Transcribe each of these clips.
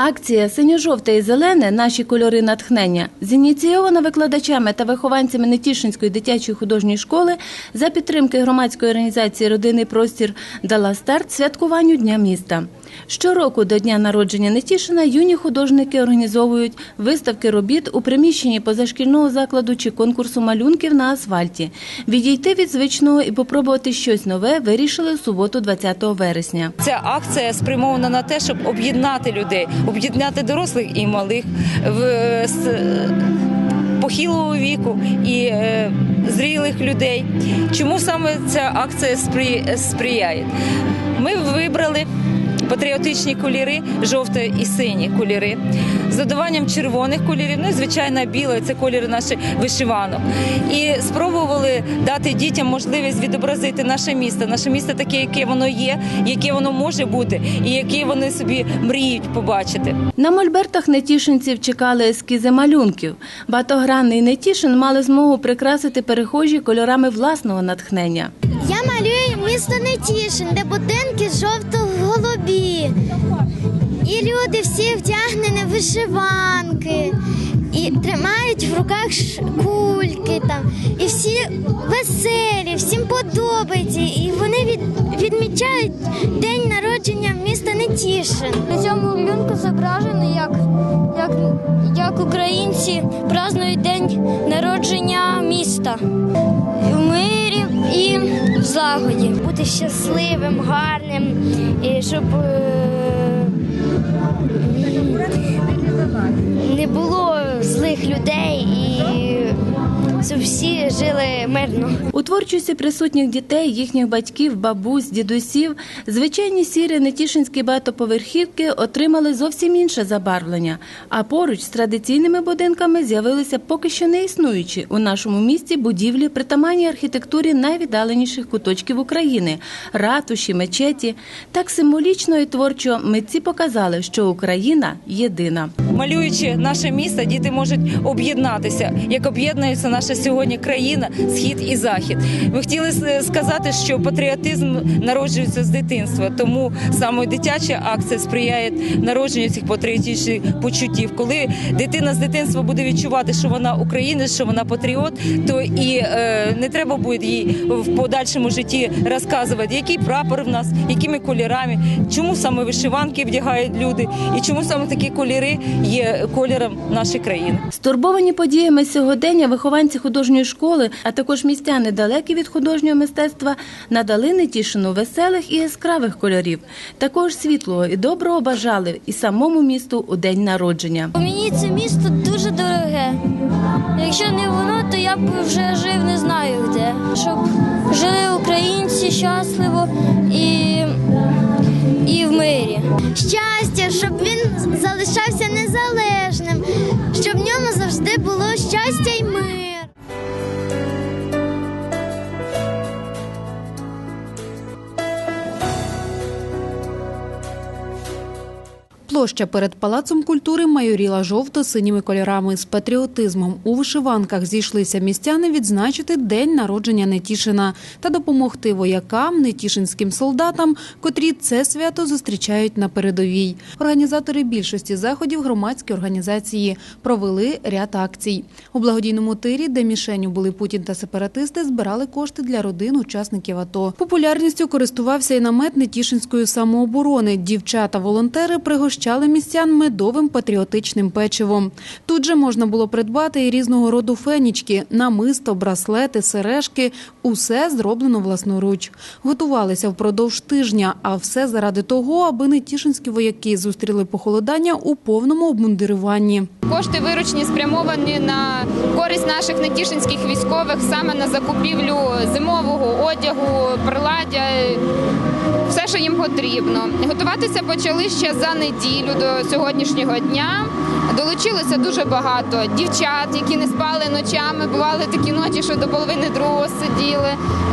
Акція Синьо-жовте і зелене наші кольори натхнення зініційована викладачами та вихованцями Нетішинської дитячої художньої школи за підтримки громадської організації Родинний простір дала старт святкуванню Дня міста. Щороку до дня народження Нетішина юні художники організовують виставки робіт у приміщенні позашкільного закладу чи конкурсу малюнків на асфальті. Відійти від звичного і попробувати щось нове вирішили у суботу, 20 вересня. Ця акція спрямована на те, щоб об'єднати людей, об'єднати дорослих і малих в похилого віку і е, зрілих людей. Чому саме ця акція спри- сприяє? Ми вибрали патріотичні кольори, жовті і сині кольори, з додаванням червоних кольорів, ну і звичайно біле це кольори наших вишиванок. І спробували дати дітям можливість відобразити наше місто, наше місто таке, яке воно є, яке воно може бути, і яке вони собі мріють побачити. На мольбертах нетішинців чекали ескізи малюнків. Багатогранний нетішин мали змогу прикрасити перехожі кольорами власного натхнення. Я малюю місто Нетішин, де будинки жовто-голубі. І люди всі вдягнені вишиванки. Тримають в руках кульки там. І всі веселі, всім подобається. І вони від, відмічають день народження міста Нетішин. На цьому малюнку зображено, як, як, як українці празднують день народження міста в мирі і в загоді. Бути щасливим, гарним, і щоб е, не було злих людей і щоб всі жили мирно. У творчості присутніх дітей, їхніх батьків, бабусь, дідусів, звичайні сірі нетішинські багатоповерхівки отримали зовсім інше забарвлення. А поруч з традиційними будинками з'явилися поки що не існуючі у нашому місті будівлі, притаманні архітектурі найвіддаленіших куточків України ратуші, мечеті. Так символічно і творчо митці показали, що Україна єдина. Малюючи наше місто, діти можуть об'єднатися, як об'єднується наша сьогодні країна, схід і захід. Ми хотіли сказати, що патріотизм народжується з дитинства, тому саме дитяча акція сприяє народженню цих патріотичних почуттів. Коли дитина з дитинства буде відчувати, що вона українець, що вона патріот, то і е, не треба буде їй в подальшому житті розказувати, який прапор в нас, якими кольорами, чому саме вишиванки вдягають люди, і чому саме такі кольори є кольором нашої країни. Стурбовані подіями сьогодення вихованці художньої школи, а також містяни далекі від художнього мистецтва, надали Нетішину веселих і яскравих кольорів. Також світлого і доброго бажали і самому місту у день народження. Мені це місто дуже дороге. Якщо не воно, то я б вже жив не знаю де. Щоб жили українці щасливо і, і в мирі. Щастя, щоб він залишався незалежним, щоб в ньому завжди було Площа перед палацом культури майоріла жовто-синіми кольорами. З патріотизмом у вишиванках зійшлися містяни відзначити день народження Нетішина та допомогти воякам, нетішинським солдатам, котрі це свято зустрічають на передовій. Організатори більшості заходів громадські організації провели ряд акцій. У благодійному тирі, де мішенью були Путін та сепаратисти, збирали кошти для родин учасників АТО. Популярністю користувався і намет Нетішинської самооборони. Дівчата-волонтери пригощали містян медовим патріотичним печивом. Тут же можна було придбати і різного роду фенічки, намисто, браслети, сережки. Усе зроблено власноруч. Готувалися впродовж тижня, а все заради того, аби нетішинські вояки зустріли похолодання у повному обмундируванні. Кошти виручні спрямовані на користь наших нетішинських військових саме на закупівлю зимового одягу, приладдя, все, що їм потрібно. Готуватися почали ще за неділю до сьогоднішнього дня. Долучилося дуже багато дівчат, які не спали ночами. Бували такі ночі, що до половини другого сиділи.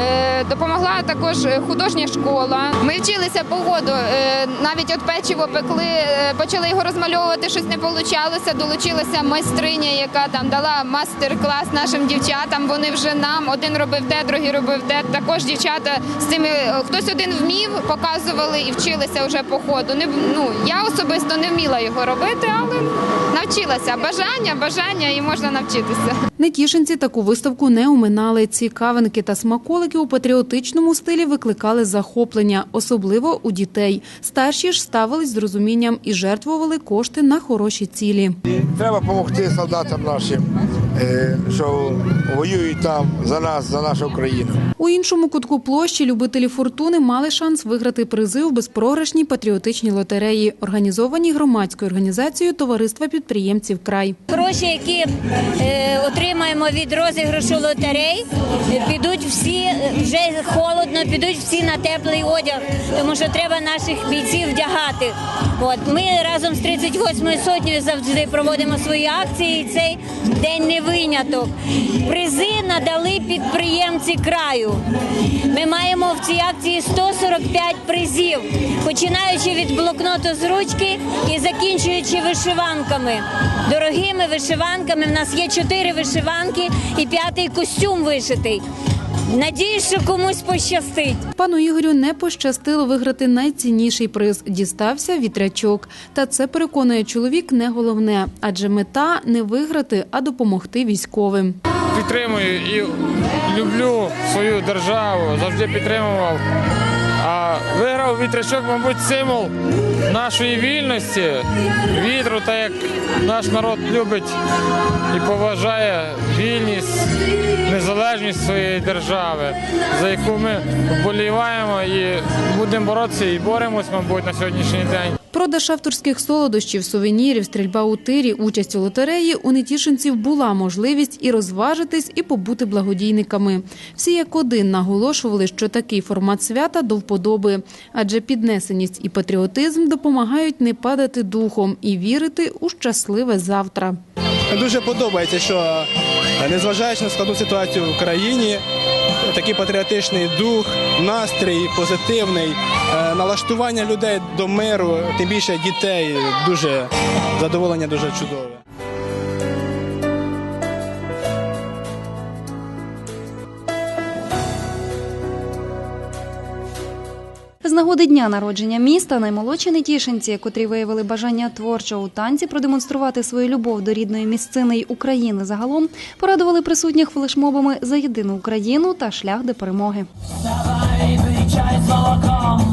Е, Допомогла також художня школа. Ми вчилися по воду. Е, Навіть от печиво пекли, е, почали його розмальовувати, щось не вийшло. Долучилася майстриня, яка там дала мастер-клас нашим дівчатам. Вони вже нам один робив те, другий робив те. Також дівчата з цими хтось один вмів, показували і вчилися вже по ходу. Не, ну, я особисто не вміла його робити, але навчилася. Бажання, бажання і можна навчитися. Нетішинці таку виставку не оминали. Цікавинки та смаколики у патріотичному стилі викликали захоплення, особливо у дітей. Старші ж ставились з розумінням і жертвували кошти на хороші цілі. Треба допомогти солдатам нашим, що воюють там за нас, за нашу Україну. У іншому кутку площі любителі фортуни мали шанс виграти призи у безпрограшній патріотичній лотереї, організованій громадською організацією Товариства підприємців край. Гроші, які е, отримаємо від розіграшу лотерей, е, підуть всі е, вже холодно, підуть всі на теплий одяг, тому що треба наших бійців вдягати. От ми разом з 38-ю сотнею завжди проводимо свої акції. і Цей день не виняток. Призи надали підприємці краю. Ми маємо в цій акції 145 призів, починаючи від блокноту з ручки і закінчуючи вишиванками. Дорогими вишиванками. В нас є чотири вишиванки і п'ятий костюм вишитий. Надіюсь, що комусь пощастить. Пану Ігорю не пощастило виграти найцінніший приз. Дістався вітрячок. Та це переконує чоловік не головне, адже мета не виграти, а допомогти військовим. підтримую і люблю свою державу, завжди підтримував. А виграв вітрячок, мабуть, символ нашої вільності, вітру, так як наш народ любить і поважає вільність, незалежність своєї держави, за яку ми вболіваємо і будемо боротися і боремось, мабуть, на сьогоднішній день. Продаж авторських солодощів, сувенірів, стрільба у тирі, участь у лотереї у нетішинців була можливість і розважитись, і побути благодійниками. Всі як один наголошували, що такий формат свята до вподоби, адже піднесеність і патріотизм допомагають не падати духом і вірити у щасливе завтра. Дуже подобається, що е, незважаючи на складну ситуацію в країні, такий патріотичний дух, настрій позитивний, е, налаштування людей до миру, тим більше дітей, дуже задоволення дуже чудове. Нагоди дня народження міста наймолодші нетішинці, котрі виявили бажання творчо у танці продемонструвати свою любов до рідної місцини й України загалом, порадували присутніх флешмобами за єдину Україну та шлях до перемоги. Ще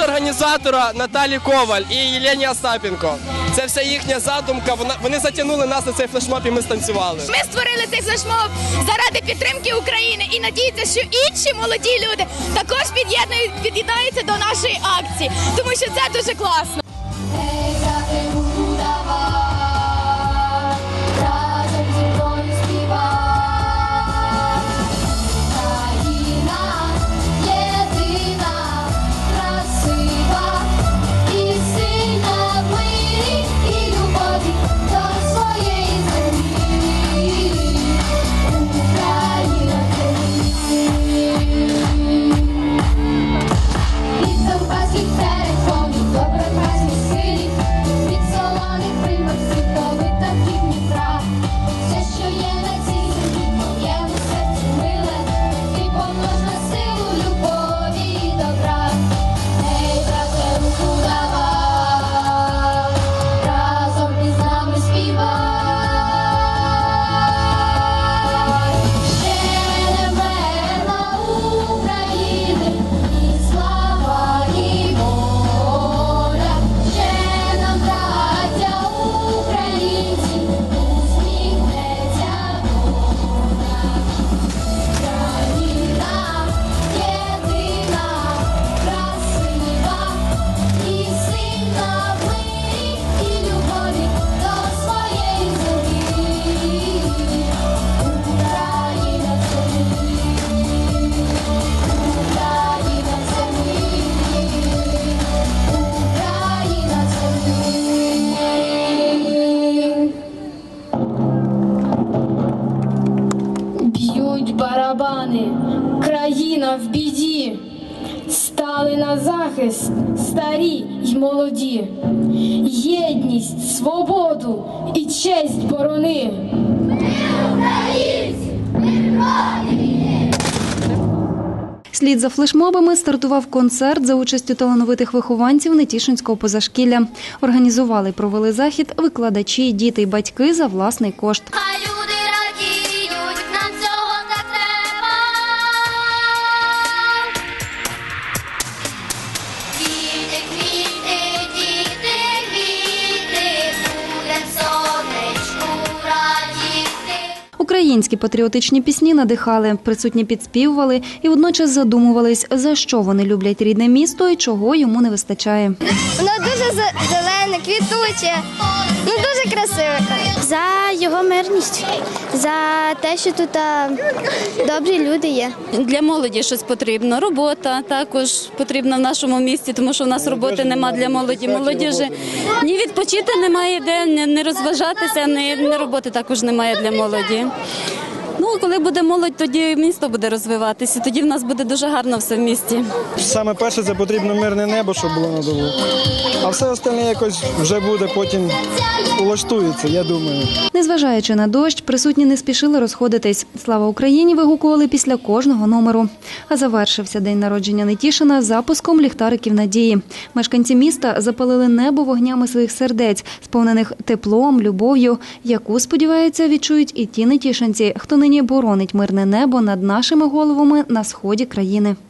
організатора Наталі Коваль і Єлені Остапенко. Це все їхня задумка. Вона вони затягнули нас на цей флешмоб і ми станцювали. Ми створили цей флешмоб заради підтримки України і надіються, що інші молоді люди також під'єднують до нашої акції, тому що це дуже класно. Молоді. Єдність, свободу і честь борони. Слід за флешмобами стартував концерт за участю талановитих вихованців Нетішинського позашкілля. Організували і провели захід викладачі, діти й батьки за власний кошт. Українські патріотичні пісні надихали, присутні підспівували і водночас задумувались, за що вони люблять рідне місто і чого йому не вистачає. Воно дуже зелене, квітуче, ну дуже красиве. За його мирність, за те, що тут добрі люди є. Для молоді щось потрібно. Робота також потрібна в нашому місті, тому що в нас роботи нема для молоді. Молодіжі ні відпочити немає де, ні розважатися, ні роботи також немає для молоді. Ну, коли буде молодь, тоді місто буде розвиватися. Тоді в нас буде дуже гарно все в місті. Саме перше це потрібно мирне небо, щоб було над головою. А все остальне якось вже буде потім улаштується, я думаю. Незважаючи на дощ, присутні не спішили розходитись. Слава Україні вигукували після кожного номеру. А завершився день народження Нетішина запуском ліхтариків надії. Мешканці міста запалили небо вогнями своїх сердець, сповнених теплом, любов'ю, яку сподіваються відчують і ті нетішинці, хто нині боронить мирне небо над нашими головами на сході країни.